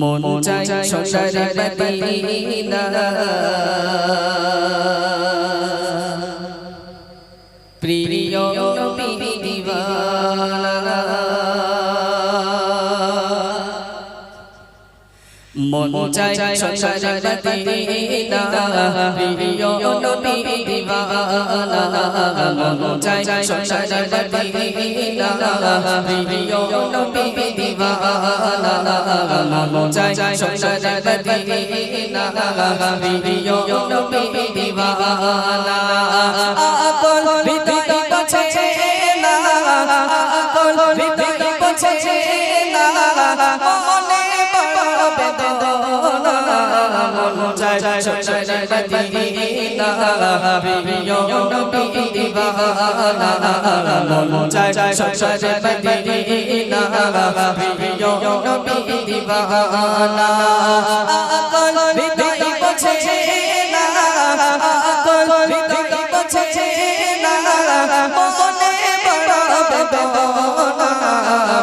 মন চাই সংসারে মদিনা মন চাই সংসারে মদিনা প্রিয় নবী দিওয়ানা মন চাই সংসারে মদিনা প্রিয় নবী দিওয়ানা মন চাই সংসারে মদিনা প্রিয় নবী দিওয়ানা মন চাই সংসারে মদিনা প্রিয় নবী দিওয়ানা মন চাই সংসারে মদিনা প্রিয় নবী দিওয়ানা আকল হৃদয় পছে না আকল হৃদয় পছে না মনে বড় বেদনা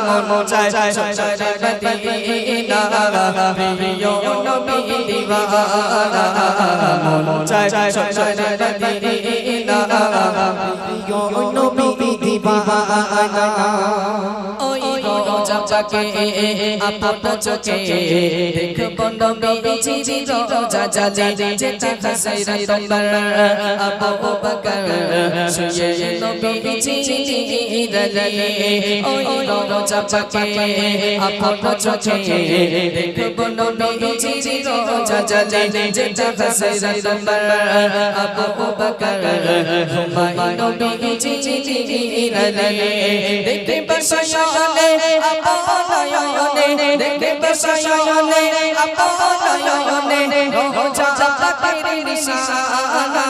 মন চাই সংসারে মদিনা প্রিয় নবী দিওয়ানা মন দিওয়ানা ওই গো আপন চোখে। দেখব নবী রোজা জাজে, যেটা হাসাইরা তোমার আবু বকর, শুয়ে নবী রালে ওই গো চাচাকে আপন চোখে। দেখব নবী রোজা জাজে, যেটা হাসাইরা তোমার আবু বকর ঘুমাই নবী চিরি রালে দেখতে বসয়নে আপনয়নে দেখতে বসয়নে আপনয়নে রোজা পাকের নিশানা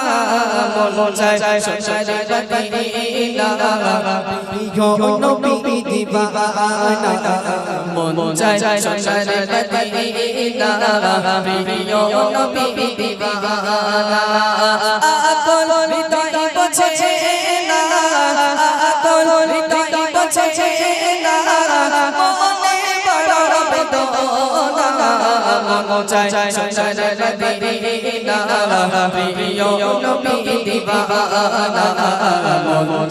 মন চায় সংসারে মদিনা প্রিয় নবী দিবানা মন চায় সংসারে মদিনা প্রিয় নবী দিবানা আকল হৃদয় মন মন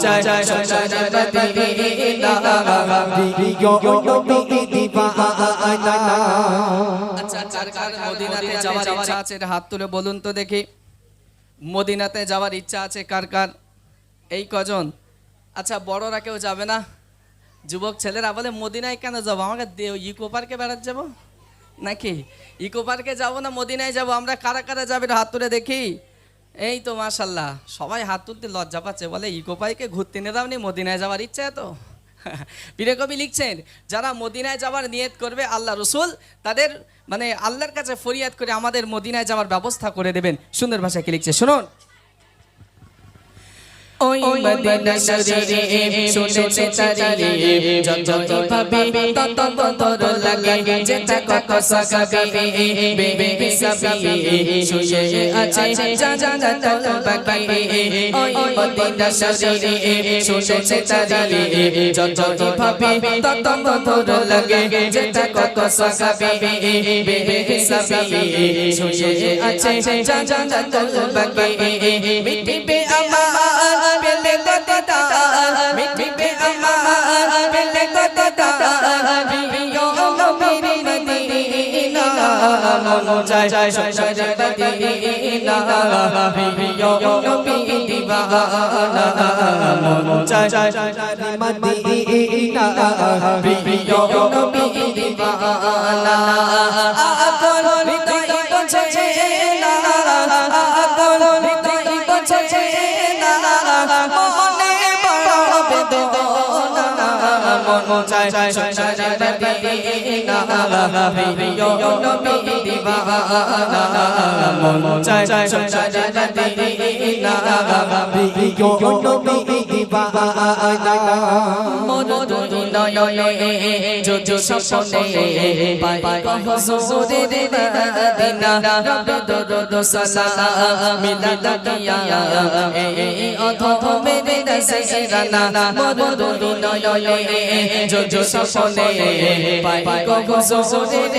আচ্ছা হাত তুলে বলুন তো দেখি মদিনাতে যাওয়ার ইচ্ছা আছে কার কার এই কজন আচ্ছা বড়রা কেউ যাবে না যুবক ছেলেরা বলে মদিনায় কেন যাব আমাকে ইকো পার্কে বেড়াতে যাব নাকি? ইকো পার্কে যাব না, মদিনায় যাব? আমরা কারা কারা যাবে হাত তুলে দেখি। এই তো মাশাল্লাহ। সবাই হাত তুলতে লজ্জা পাচ্ছে, বলে ইকো পার্কে ঘুরতে নিয়ে দাওনি মদিনায় যাওয়ার ইচ্ছা এত? পীরে কবি লিখছেন, যারা মদিনায় যাওয়ার নিয়ত করবে, আল্লাহ রসুল তাদের মানে আল্লাহর কাছে ফরিয়াদ করে আমাদের মদিনায় যাওয়ার ব্যবস্থা করে দেবেন। সুন্দর ভাষায় কি লিখছে? শুনুন। ওই মদিনা শরীরে শুনেছে তারে যত ভাবে তত বদর লাগে যেটা কত সাকাবে বেবে হিসাবে শুয়ে আছে জানা তল বাকি ওই মদিনা শরীরে শুনেছে তারে যত ভাবে তত বদর লাগে যেটা কত সাকাবে বেবে হিসাবে শুয়ে আছে জানা তল বাকি মিটিবে মন চায় সংসারে মদিনা প্রিয় নবী দিবানা মন চায় মদিনা প্রিয় নবী দিবানা মন চায় সংসারে মদিনা প্রিয় নবী দিবানা মন চায় সংসারে মদিনা প্রিয় নবী দিবানা মোর নয়নে যদি স্বপ্নে, পাই হুজুরের মদিনা রবে দরুদ সালাম মিলাদ কিয়া এই অধমের নসরানা মোর নয়নে যদি স্বপ্নে, পাই হুজুরের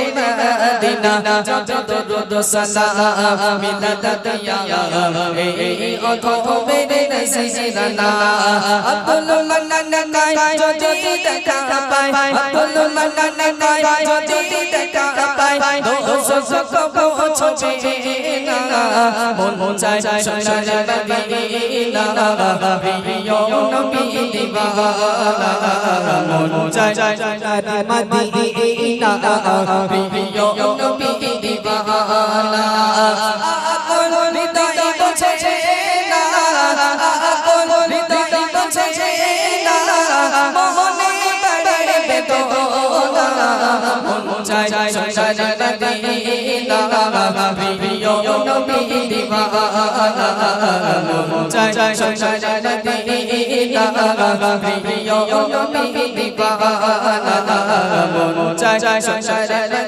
মদিনা রবে দরুদ সালাম মিলাদ কিয়া এই অধমের নসরানা আব্দুল মান্নান নাই যদি দেখা পাই আব্দুল মান্নান নাই যদি দেখা পাই দোষ কবো ছোটে না মন চাই সোনার মদিনা প্রিয় নবী দিবানা মন চাই মদিনা প্রিয় নবী দিবানা মন চাই মন চাই সোনার মদিনা